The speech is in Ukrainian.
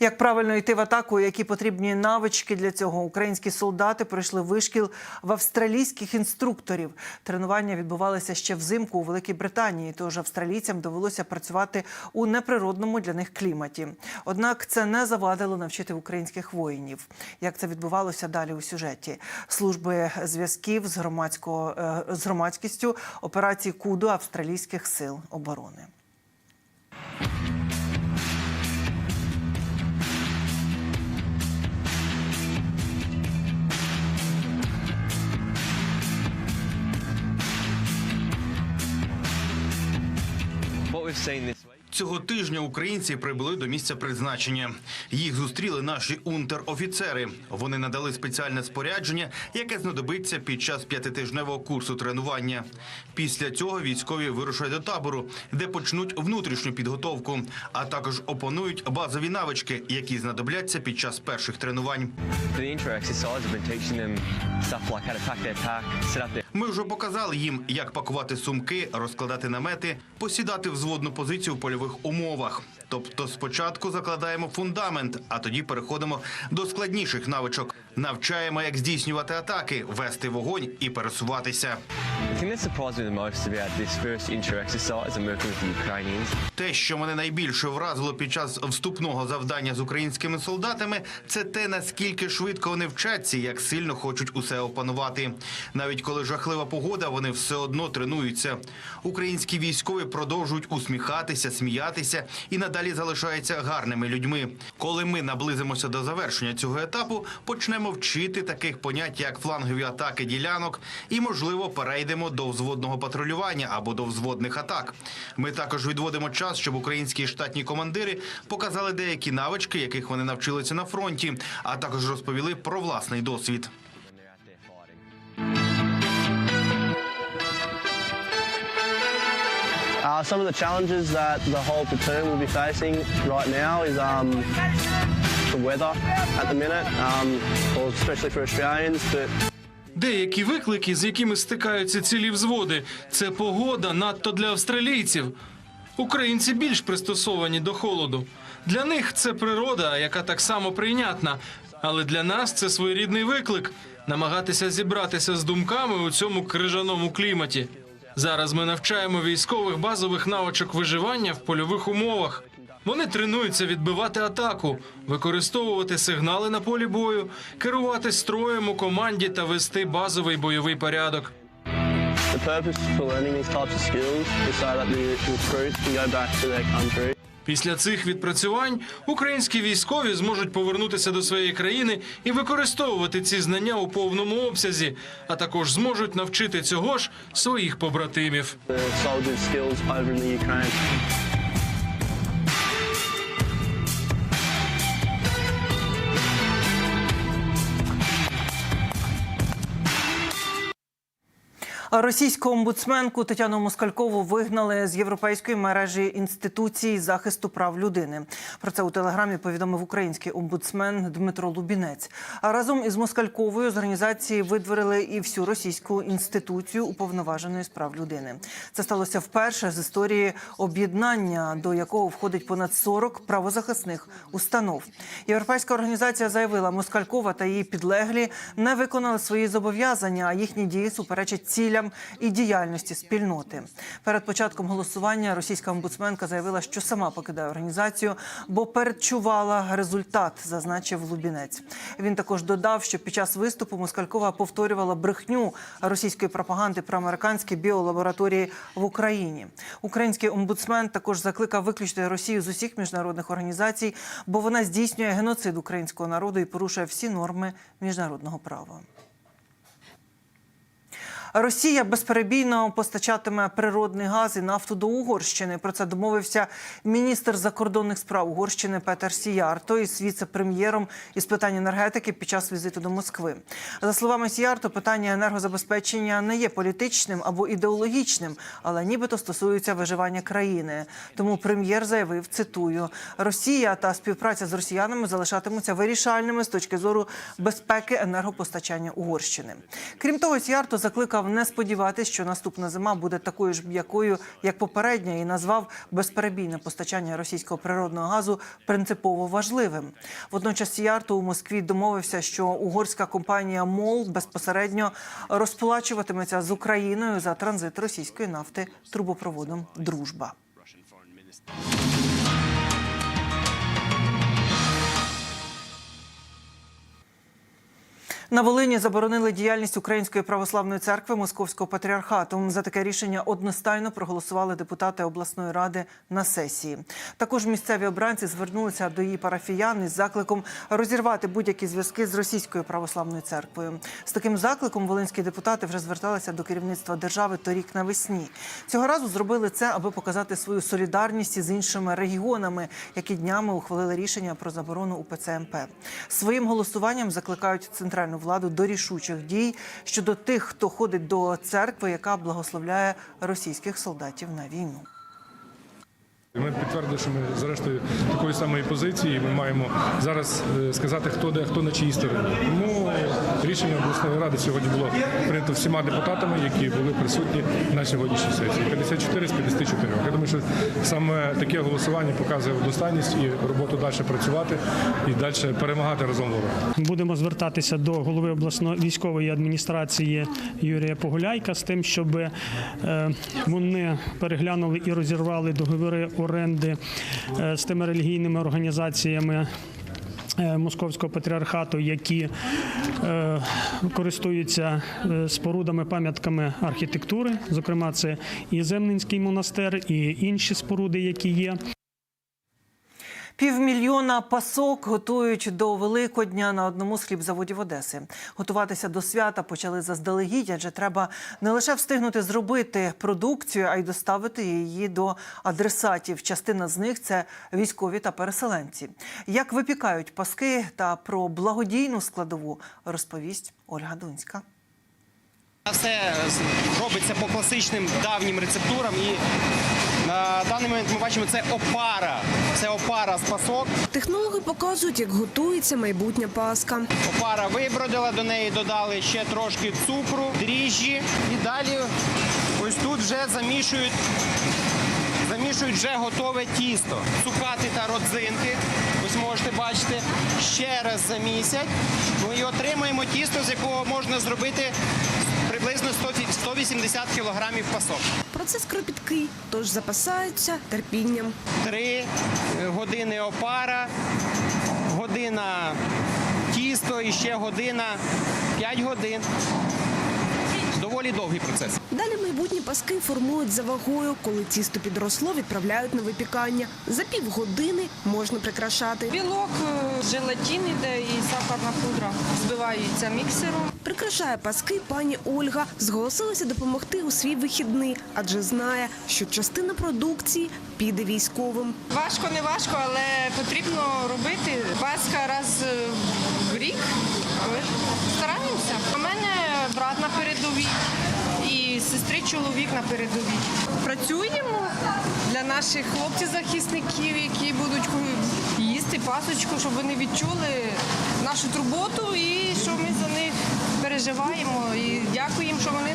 Як правильно йти в атаку, які потрібні навички для цього? Українські солдати пройшли вишкіл в австралійських інструкторів. Тренування відбувалися ще взимку у Великій Британії, тож австралійцям довелося працювати у неприродному для них кліматі. Однак це не завадило навчити українських воїнів. Як це відбувалося далі у сюжеті? Служби зв'язків з громадського е, з громадськістю операції КУДО австралійських сил оборони. We've seen this. Цього тижня українці прибули до місця призначення. Їх зустріли наші унтер-офіцери. Вони надали спеціальне спорядження, яке знадобиться під час п'ятитижневого курсу тренування. Після цього військові вирушать до табору, де почнуть внутрішню підготовку, а також опанують базові навички, які знадобляться під час перших тренувань. Ми вже показали їм, як пакувати сумки, розкладати намети, посідати в зводну позицію в польових умовах. Тобто спочатку закладаємо фундамент, а тоді переходимо до складніших навичок. Навчаємо, як здійснювати атаки, вести вогонь і пересуватися. The thing that surprised me the most about Те, що мене найбільше вразило під час вступного завдання з українськими солдатами, це те, наскільки швидко вони вчаться, і як сильно хочуть усе опанувати. Навіть коли жахлива погода, вони все одно тренуються. Українські військові продовжують усміхатися, сміятися і надалі залишаються гарними людьми. Коли ми наблизимося до завершення цього етапу, почнемо вчити таких понять, як флангові атаки ділянок, і можливо перейдемо до взводного патрулювання або до взводних атак. Ми також відводимо час, щоб українські штатні командири показали деякі навички, яких вони навчилися на фронті, а також розповіли про власний досвід. Uh, some of the challenges that the whole platoon will be facing right now is um, the weather at the minute, um, especially for Australians. But Деякі виклики, з якими стикаються цілі взводи, це погода надто для австралійців. Українці більш пристосовані до холоду. Для них це природа, яка так само прийнятна. Але для нас це своєрідний виклик намагатися зібратися з думками у цьому крижаному кліматі. Зараз ми навчаємо військових базових навичок виживання в польових умовах. Вони тренуються відбивати атаку, використовувати сигнали на полі бою, керувати строєм у команді та вести базовий бойовий порядок. the purpose for learning these types of skills is so that the recruits can go back to their country Після цих відпрацювань українські військові зможуть повернутися до своєї країни і використовувати ці знання у повному обсязі, а також зможуть навчити цього ж своїх побратимів. Російську омбудсменку Тетяну Москалькову вигнали з європейської мережі інституцій захисту прав людини. Про це у телеграмі повідомив український омбудсмен Дмитро Лубінець. А разом із Москальковою з організації видворили і всю російську інституцію уповноваженої з прав людини. Це сталося вперше з історії об'єднання, до якого входить понад 40 правозахисних установ. Європейська організація заявила, Москалькова та її підлеглі не виконали свої зобов'язання, а їхні дії суперечать цілям і діяльності спільноти. Перед початком голосування російська омбудсменка заявила, що сама покидає організацію, бо передчувала результат, зазначив Лубінець. Він також додав, що під час виступу Москалькова повторювала брехню російської пропаганди про американські біолабораторії в Україні. Український омбудсмен також закликав виключити Росію з усіх міжнародних організацій, бо вона здійснює геноцид українського народу і порушує всі норми міжнародного права. Росія безперебійно постачатиме природний газ і нафту до Угорщини. Про це домовився міністр закордонних справ Угорщини Петер Сіярто із віце-прем'єром із питань енергетики під час візиту до Москви. За словами Сіярто, питання енергозабезпечення не є політичним або ідеологічним, але нібито стосується виживання країни. Тому прем'єр заявив: цитую: Росія та співпраця з росіянами залишатимуться вирішальними з точки зору безпеки енергопостачання Угорщини. Крім того, Сіярто закликав сказав не сподіватись, що наступна зима буде такою ж м'якою, як попередня, і назвав безперебійне постачання російського природного газу принципово важливим. Водночас Сіярто у Москві домовився, що угорська компанія МОЛ безпосередньо розплачуватиметься з Україною за транзит російської нафти трубопроводом Дружба. На Волині заборонили діяльність Української православної церкви Московського патріархату. За таке рішення одностайно проголосували депутати обласної ради на сесії. Також місцеві обранці звернулися до її парафіян із закликом розірвати будь-які зв'язки з російською православною церквою. З таким закликом волинські депутати вже зверталися до керівництва держави торік навесні. Цього разу зробили це, аби показати свою солідарність із іншими регіонами, які днями ухвалили рішення про заборону УПЦ МП. Своїм голосуванням закликають центральну владу до рішучих дій щодо тих, хто ходить до церкви, яка благословляє російських солдатів на війну. Ми підтвердили, що ми зрештою такої самої позиції. Ми маємо зараз е, сказати, хто де, хто на чиїй стороні. Тому рішення обласної ради сьогодні було прийнято всіма депутатами, які були присутні на сьогоднішній сесії. 54 з 54. Я думаю, що саме таке голосування показує одностайність і роботу далі працювати і далі перемагати разом ворога. Будемо звертатися до голови обласної військової адміністрації Юрія Погуляйка з тим, щоб е, вони переглянули і розірвали договори оренди е, з тими релігійними організаціями. е, Московського патріархату, які е, користуються спорудами, пам'ятками архітектури, зокрема, це і Земнинський монастир, і інші споруди, які є. Півмільйона пасок готують до Великодня на одному з хлібзаводів Одеси. Готуватися до свята почали заздалегідь, адже треба не лише встигнути зробити продукцію, а й доставити її до адресатів. Частина з них це військові та переселенці. Як випікають паски та про благодійну складову розповість Ольга Дунська. Все робиться по класичним давнім рецептурам. І на даний момент ми бачимо це опара. Це опара з пасок. Технологи показують, як готується майбутня паска. Опара вибродила, до неї додали ще трошки цукру, дріжджі. І далі ось тут вже замішують. Замішують вже готове тісто. Цукати та родзинки. Ось можете бачити. Ще раз замісять. Ну і отримаємо тісто, з якого можна зробити приблизно 100 фі- 180 кілограмів пасок. Процес кропіткий, тож запасаються терпінням. Три е, години опара, година тісто і ще година, 5 годин. Доволі довгий процес. Далі майбутні паски формують за вагою. Коли тісто підросло, відправляють на випікання. За півгодини можна прикрашати. Білок, е, желатин іде і сахарна пудра. Збиваються міксером. Прикрашає паски пані Ольга. Зголосилася допомогти у свій вихідний, адже знає, що частина продукції піде військовим. Важко, не важко, але потрібно робити. Пасха раз е, в рік. Стараємося. У мене брат на передовій і сестри чоловік на передовій. Працюємо для наших хлопців-захисників, які будуть їсти пасочку, щоб вони відчули нашу турботу і що ми за них переживаємо. І дякуємо, що вони